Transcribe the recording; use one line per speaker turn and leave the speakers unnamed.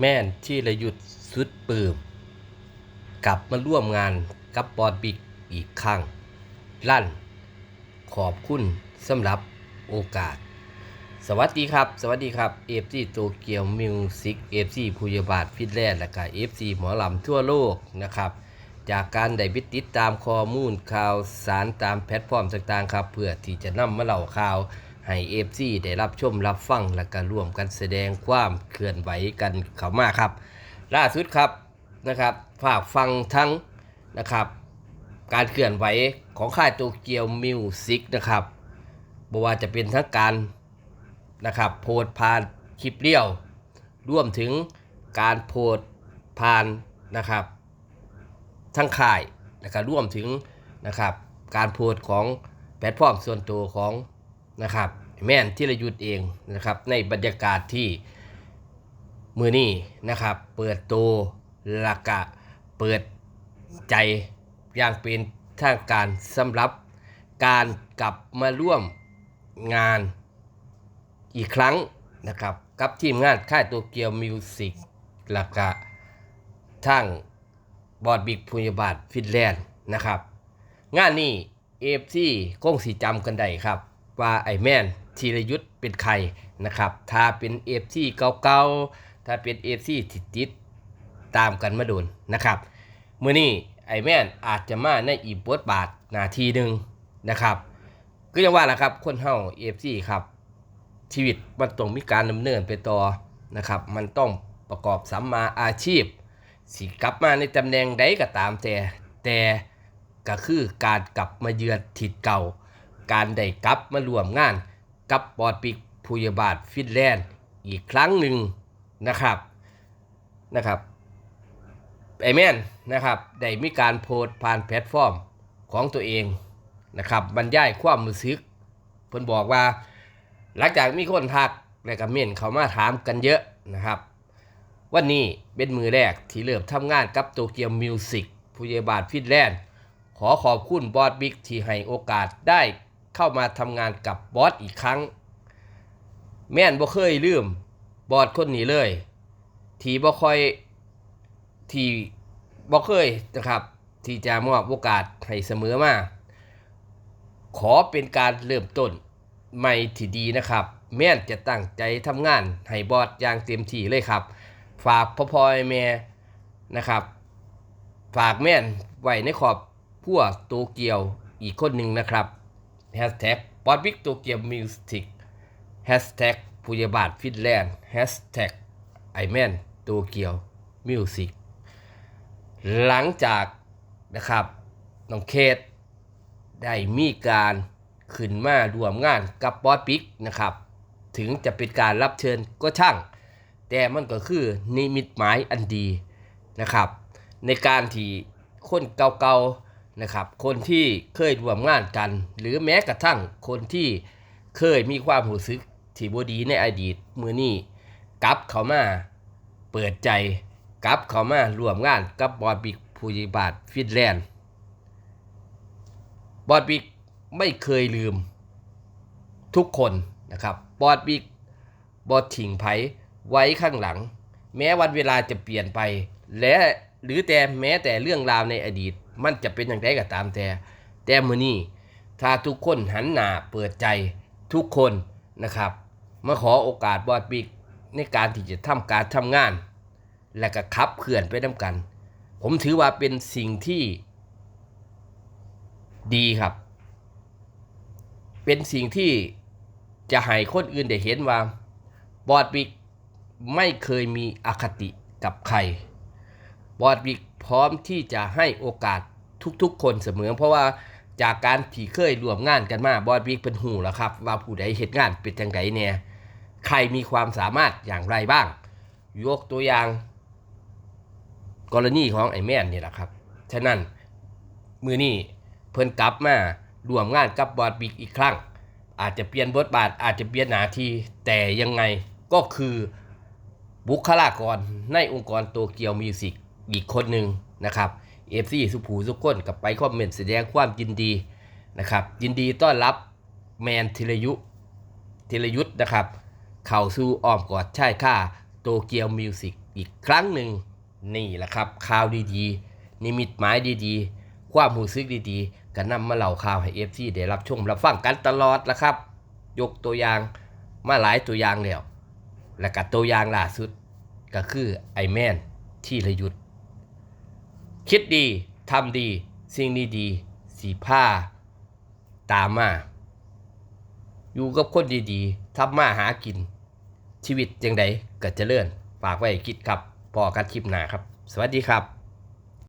แม่นที่ระยุทธ์สุดปืมกลับมาร่วมงานกับบอดบิ๊กอีกครั้ง ลั่น ขอบคุณสำหรับโอกาส สวัสดีครับ สวัสดีครับ FC โตเกียวมิวสิก FC ภูยาบาทฟิตแลนด์และก็ FC หมอลำทั่วโลกนะครับ จากการได้ไปติดตามข้อมูลข่าวสารตามแพลตฟอร์มต่างๆครับ เพื่อที่จะนำมาเล่าข่าว ให้ FC ได้รับชมรับฟังและก็ร่วมกันแสดงความเคลื่อนไหวกันเข้ามาครับ ล่าสุดครับนะครับฝากฟังทั้งนะครับ การเคลื่อนไหวของค่ายโตเกียวมิวสิกนะครับบว่าจะเป็นทั้งการนะครับโพสผ่านคลิปเลี้ยวรวมถึงการโพสผ่านนะครับทั้งค่ายนะครับรวมถึงนะครับการโพสของแพลตฟอร์มส่วนตัวของ นะครับแม่นที่ระยุทธ์เองนะครับในบรรยากาศที่มือนี้นะครับ เปิดตัวหลักะเปิดใจอย่างเป็นทางการสำหรับการกลับมาร่วมงานอีกครั้งนะครับกับทีมงานค่ายโตเกียวมิวสิกหลักะทางบอดบิกพุยบาทฟินแลนด์นะครับ งานนี้เอฟซีคงสีจำกันได้ครับ ว่าไอแมนธีรยุทธ์เป็นใครนะครับ ถ้าเป็นเอฟซีเก่าๆ ถ้าเป็นเอฟซีติดติดตามกันมาโดนนะครับเมื่อนี้ไอแมนอาจจะมาในอีกบทบาทหนาทีหนึ่งนะครับก็ยังว่าแหละครับคนเฮาเอฟซีครับชีวิตมันต้องมีการดำเนินไปต่อนะครับ มันต้องประกอบสัมมาอาชีพ สิกลับมาในตำแหน่งใดก็ตามแต่แต่ก็คือการกลับมาเยือนทิศเก่า การได้กลับมารวมงานกับบอดปิกภูยาบาทฟินแลนด์อีกครั้งหนึ่งนะครับนะครับไอแมนนะครับได้มีการโพสต์ผ่านแพลตฟอร์มของตัวเองนะครับบรรยายความรู้สึกเพิ่นบอกว่า หลังจากมีคนทักและก็เม่นเขามาถามกันเยอะนะครับ วันนี้เป็นมือแรกที่เริ่มทำงานกับโตเกียวมิวสิกผู้ใหญ่บานฟินแลนด์ขอขอบคุณบอสบิ๊กที่ให้โอกาสได้ เข้ามาทำงานกับบอสอีกครั้ง แม่นบ่เคยลืมบอสคนนี้เลย ทีบ่ค่อยทีบ่เคยนะครับที่จะมอบโอกาสให้เสมอมา ขอเป็นการเริ่มต้นใหม่ที่ดีนะครับ แม่นจะตั้งใจทำงานให้บอสอย่างเต็มที่เลยครับ ฝากพ่อพ่อแม่นะครับ ฝากแม่นไว้ในขอบพัวโตเกียวอีกคนหนึ่งนะครับ Hashtag บอดบิ๊กโตเกียวมิวสิก Hashtag ผู้ใหญ่บ้านฟินแลนด์ Hashtag ไอแมนโตเกียวมิวสิกหลังจากนะครับน้องเคสได้มีการขึ้นมารวมงานกับบอสบิ๊กนะครับ ถึงจะเป็นการรับเชิญก็ช่าง แต่มันก็คือนิมิตหมายอันดีนะครับ ในการที่คนเก่าๆ นะครับ คนที่เคยร่วมงานกัน หรือแม้กระทั่งคนที่เคยมีความรู้สึกที่บดีในอดีตมือนี้กลับเขามาเปิดใจกลับเขามาร่วมงานกับบอดบิกผู้ใหญ่บาทฟินแลนด์บอดบิกไม่เคยลืมทุกคนนะครับบอดบิกบอทิ้งไผไว้ข้างหลัง แม้วันเวลาจะเปลี่ยนไปและ หรือแต่แม้แต่เรื่องราวในอดีต มันจะเป็นอย่างไรก็ตามแต่ แต่มือนี้ถ้าทุกคนหันหน้าเปิดใจทุกคนนะครับ มาขอโอกาสบอดบิกในการที่จะทำการทำงาน และก็ขับเคลื่อนไปน้ำกัน ผมถือว่าเป็นสิ่งที่ดีครับ เป็นสิ่งที่จะให้คนอื่นได้เห็นว่าบอดบิกไม่เคยมีอคติกับใคร บอดบิกพร้อมที่จะให้โอกาสทุกๆ คนเสมอ เพราะว่าจากการที่เคยร่วมงานกันมาบอดบิกเป็นหูแล้วครับ ว่าผู้ใดเหตุงานเป็นจังไดเนี่ยใครมีความสามารถอย่างไรบ้าง ยกตัวอย่าง กรณีของไอ้แม่นนี่แหละครับ ฉะนั้นมือนี้เพิ่นกลับมาร่วมงานกับบอดบิกอีกครั้ง อาจจะเปลี่ยนบทบาทอาจจะเปลี่ยนหน้าที่แต่ยังไงก็คือบุคลากรในองค์กรโตเกียวมิวสิก อีกคนหนึ่งนะครับเอฟซีสุภูสุกคนกับไปคอมเมนต์แสดงความยินดีนะครับยินดีต้อนรับแมนธีรยุธีรยุทธ์นะครับ เข้าสู่อ้อมกอดใชายค่าโตเกียวมิวสิกอีกครั้งหนึ่งนี่แหละครับข่าวดีๆ นิมิตหมายดีๆ ความรู้สึกดีๆก็นำมาเล่าข่าวให้เอฟซีได้รับชมรับฟังกันตลอดละครับ ยกตัวอย่างมาหลายตัวอย่างแล้วและก็ตัวอย่างล่าสุดก็คือไอแมนที่ระยุทธ คิดดีทำดี สิ่งนี้ดีสีผ้า ตามมา อยู่กับคนดีๆทำมาหากิน ชีวิตจังใดก็เลื่อนฝากไว้คิดครับพอกันคลิปหน้าครับ สวัสดีครับ